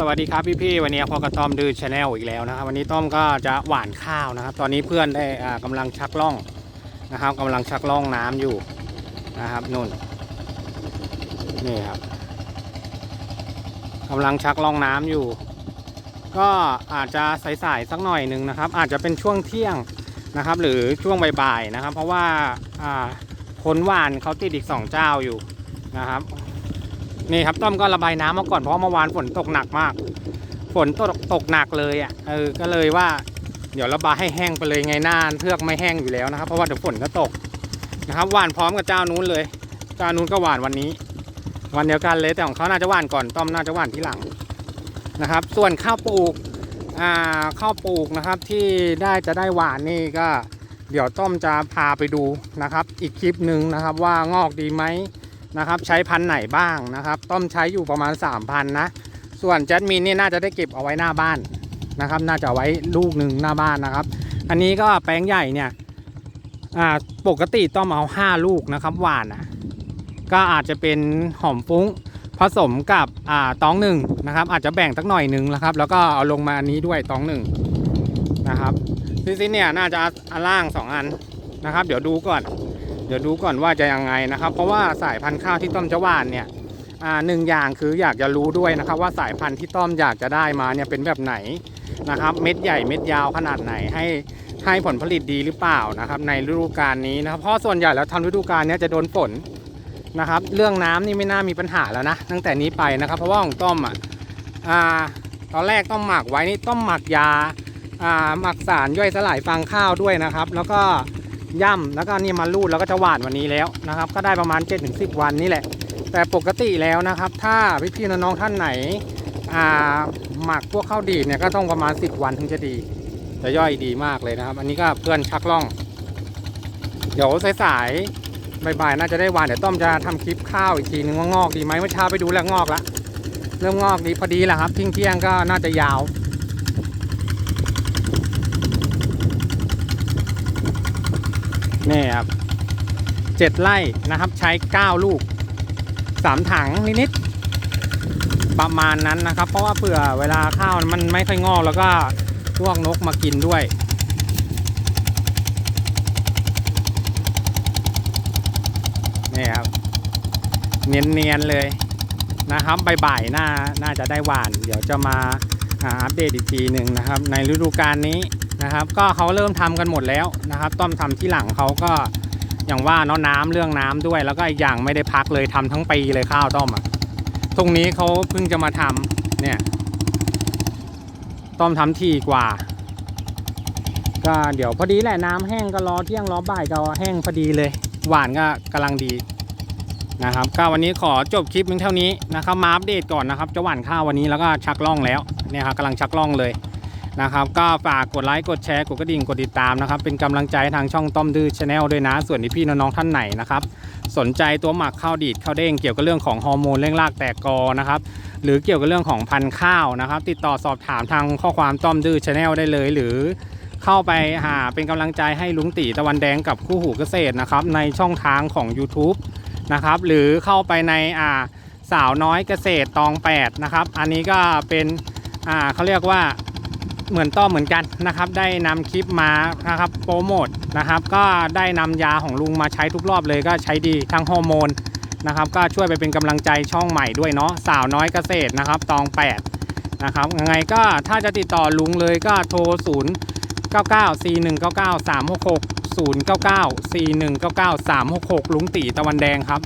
สวัสดีครับพี่ๆวันนี้พอกระต้อมดื้อชาแนลอีกแล้วนะครับ วันนี้ต้อมก็จะหว่านข้าวนะครับ ตอนนี้เพื่อนได้อ่ากำลังชักล่องนะครับกำลังชักล่องน้ำอยู่นะครับนุ่นนี่ครับกำลังชักล่องน้ำอยู่ ก็อาจจะสายๆสักหน่อยหนึ่งนะครับ อาจจะเป็นช่วงเที่ยงนะครับ หรือช่วงบ่ายๆนะครับ เพราะว่าอ่าคนหว่านเขาติดอีกสองเจ้าอยู่นะครับ นี่ครับต้อมก็ระบายน้ำมาก่อนเพราะเมื่อวานฝนตกหนักมาก ฝนตกตกหนักเลยอะเออก็เลยว่า เดี๋ยวระบายให้แห้งไปเลยไงหน้าเทือกไม่แห้งอยู่แล้วนะครับ เพราะว่าเดี๋ยวฝนก็ตกนะครับหว่านพร้อมกับเจ้านู้นเลย เจ้านู้นก็หว่านวันนี้ วันเดียวกันเลยแต่ของเขาน่าจะหว่านก่อนต้อมน่าจะหว่านที่หลังนะครับ ส่วนข้าวปลูกอ่าข้าวปลูกนะครับที่ได้จะได้หว่านนี่ก็ เดี๋ยวต้อมจะพาไปดูนะครับ อีกคลิปหนึ่งนะครับว่างอกดีไหม นะครับใช้พันไหนบ้างนะครับต้อมใช้อยู่ประมาณ 3,000นะส่วนแจสมินนี่น่าจะได้เก็บเอาไว้หน้าบ้านนะครับ น่าจะไว้ลูกหนึ่งหน้าบ้านนะครับ อันนี้ก็แปลงใหญ่เนี่ยปกติต้อมเอา 5 ลูกนะครับหวานอะก็อาจจะเป็นหอมฟุ้งผสมกับอ่าตองหนึ่งนะครับ อาจจะแบ่งสักหน่อยหนึ่งนะครับ แล้วก็เอาลงมาอันนี้ด้วยตองหนึ่งนะครับซิซิเนี่ยน่าจะอันล่างสองอันนะครับ เดี๋ยวดูก่อน เดี๋ยวดูก่อนว่าจะยังไงนะครับ เพราะว่าสายพันธุ์ข้าวที่ต้อมจะหว่านเนี่ยหนึ่งอย่างคืออยากจะรู้ด้วยนะครับ ว่าสายพันธุ์ที่ต้อมอยากจะได้มาเนี่ยเป็นแบบไหนนะครับ เม็ดใหญ่เม็ดยาวขนาดไหนให้ให้ผลผลิตดีหรือเปล่านะครับ ในฤดูกาลนี้นะครับเพราะส่วนใหญ่แล้วทำฤดูกาลเนี้ยจะโดนฝนนะครับ เรื่องน้ำนี่ไม่น่ามีปัญหาแล้วนะตั้งแต่นี้ไปนะครับ เพราะว่าของต้อมอะตอนแรกต้อมหมักไว้นี่ต้มหมักยาหมักสารย่อยสลายฟางข้าวด้วยนะครับ แล้วก็ ย่ำแล้วก็นี่มารูดแล้วก็จะหวานวันนี้แล้วนะครับ ก็ได้ประมาณ7-10วันนี่แหละ แต่ปกติแล้วนะครับ ถ้าพี่ๆน้องๆท่านไหนอ่าหมักพวกข้าวดีเนี่ยก็ต้องประมาณ 10 วันถึงจะดีจะย่อยดีมากเลยนะครับ อันนี้ก็เพื่อนชักล่อง เดี๋ยวสายๆบ่ายๆน่าจะได้หวานเดี๋ยวต้อมจะทำคลิปข้าวอีกทีนึงว่างอกดีไหมเมื่อเช้าไปดูแล้วงอกละเริ่มงอกดีพอดีแหละครับทิ้งเที่ยงก็น่าจะยาว นี่ครับเจ็ดไร่นะครับใช้9ลูก3ถังนิดๆประมาณนั้นนะครับ เพราะว่าเผื่อเวลาข้าวมันไม่ค่อยงอกแล้วก็พวกนกมากินด้วยนี่ครับเนียนๆเลยนะครับใบ่ายๆน่าน่าจะได้หวาน เดี๋ยวจะมา อ่าอัปเดตอีกทีหนึ่งนะครับ ในฤดูกาลนี้นะครับ ก็เขาเริ่มทำกันหมดแล้วนะครับ ต้อมทำที่หลังเขาก็อย่างว่าเนาะน้ำเรื่องน้ำด้วย แล้วก็อีกอย่างไม่ได้พักเลยทำทั้งปีเลยข้าวต้อมอะตรงนี้เขาเพิ่งจะมาทำเนี่ยต้อมทำทีกว่า ก็เดี๋ยวพอดีแหละน้ำแห้งก็รอเที่ยงรอบ่ายก็แห้งพอดีเลย หวานก็กำลังดีนะครับก็วันนี้ขอจบคลิปเพียงเท่านี้นะครับมาอัปเดตก่อนนะครับ จะหว่านข้าววันนี้แล้วก็ชักล่องแล้ว เนี่ยครับกำลังชักล่องเลยนะครับ ก็ฝากกดไลค์กดแชร์กดกระดิ่งกดติดตามนะครับ เป็นกำลังใจทางช่องต้อมดื้อชาแนลด้วยนะ ส่วนที่พี่น้องๆท่านไหนนะครับ สนใจตัวหมักข้าวดีดข้าวเด้งเกี่ยวกับเรื่องของฮอร์โมนเร่งรากแตกกอนะครับ หรือเกี่ยวกับเรื่องของพันธุ์ข้าวนะครับ ติดต่อสอบถามทางข้อความต้อมดื้อชาแนลได้เลย หรือเข้าไปหาเป็นกำลังใจให้ลุงตีตะวันแดงกับคู่หูเกษตรนะครับในช่องทางของ YouTube นะครับหรือเข้าไปในอ่าสาวน้อยเกษตรตอง8นะครับอันนี้ก็เป็น อ่าเขาเรียกว่าเหมือนต้อเหมือนกันนะครับ ได้นำคลิปมานะครับโปรโมทนะครับ ก็ได้นำยาของลุงมาใช้ทุกรอบเลยก็ใช้ดีทั้งฮอร์โมนนะครับ ก็ช่วยไปเป็นกำลังใจช่องใหม่ด้วยเนาะสาวน้อยเกษตรนะครับตอง8นะครับยังไงก็ถ้าจะติดต่อลุงเลยก็โทร 0 99 4 1 9 9 3 6 6 0 9 9 4 1 9 9 3 6 6 ลุงตีตะวันแดงครับ